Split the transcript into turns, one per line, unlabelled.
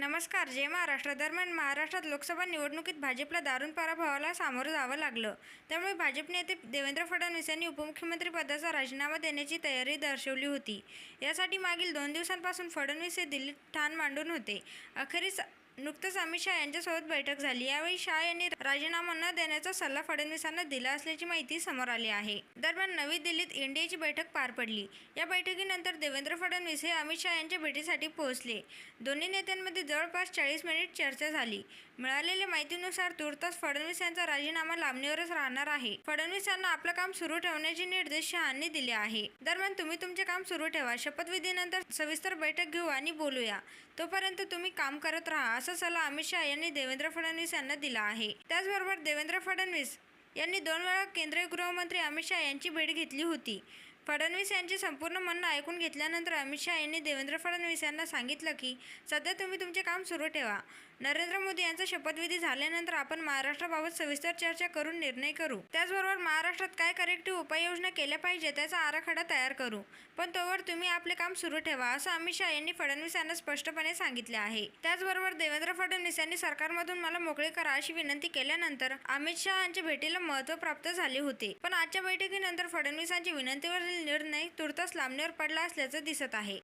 नमस्कार जय महाराष्ट्र दरम्यान महाराष्ट्रात लोकसभा निवडणुकीत भाजपला दारुण पराभवाला सामोरं जावं लागलं. त्यामुळे भाजप नेते देवेंद्र फडणवीस यांनी उपमुख्यमंत्रीपदाचा राजीनामा देण्याची तयारी दर्शवली होती. यासाठी मागील दोन दिवसांपासून फडणवीस हे दिल्लीत ठाण मांडून होते. अखेरीस नुकतंच अमित शहा यांच्यासोबत बैठक झाली. यावेळी शहा यांनी राजीनामा न देण्याचा सल्ला फडणवीसांना दिला असल्याची माहिती समोर आली आहे. दरम्यान नवी दिल्लीत एनडीएची बैठक पार पडली. या बैठकीनंतर देवेंद्र फडणवीस हे अमित शहा यांच्या भेटीसाठी पोहोचले. दोन्ही नेत्यांमध्ये जवळपास चाळीस मिनिट चर्चा झाली. मिळालेल्या माहितीनुसार तुर्तास फडणवीस यांचा राजीनामा लांबणीवरच राहणार आहे. फडणवीस यांना आपलं काम सुरू ठेवण्याचे निर्देश शहांनी दिले आहे. दरम्यान तुम्ही तुमचे काम सुरू ठेवा. शपथविधीनंतर सविस्तर बैठक घेऊ आणि बोलूया. तोपर्यंत तुम्ही काम करत राहा असं सल्ला अमित शहा यांनी देवेंद्र फडणवीस यांना दिला आहे. त्याचबरोबर देवेंद्र फडणवीस यांनी दोन वेळा केंद्रीय गृहमंत्री अमित शहा यांची भेट घेतली होती. फडणवीस यांचे संपूर्ण म्हणणं ऐकून घेतल्यानंतर अमित शहा यांनी देवेंद्र फडणवीस यांना सांगितलं की सध्या तुम्ही तुमचे काम सुरू ठेवा. नरेंद्र मोदी यांचा शपथविधी झाल्यानंतर आपण महाराष्ट्राबाबत सविस्तर चर्चा करून निर्णय करू. त्याचबरोबर महाराष्ट्रात काय करेक्टिव्ह उपाययोजना केल्या पाहिजे त्याचा आराखडा तयार करू. पण तोवर तुम्ही आपले काम सुरू ठेवा असं अमित शहा यांनी फडणवीस यांना स्पष्टपणे सांगितले आहे. त्याचबरोबर देवेंद्र फडणवीस यांनी सरकारमधून मला मोकळे करा अशी विनंती केल्यानंतर अमित शहा यांच्या भेटीला महत्त्व प्राप्त झाले होते. पण आजच्या बैठकीनंतर फडणवीसांची विनंतीवर निर्णय तुर्तास लांबणीवर पडला असल्याचं दिसत आहे.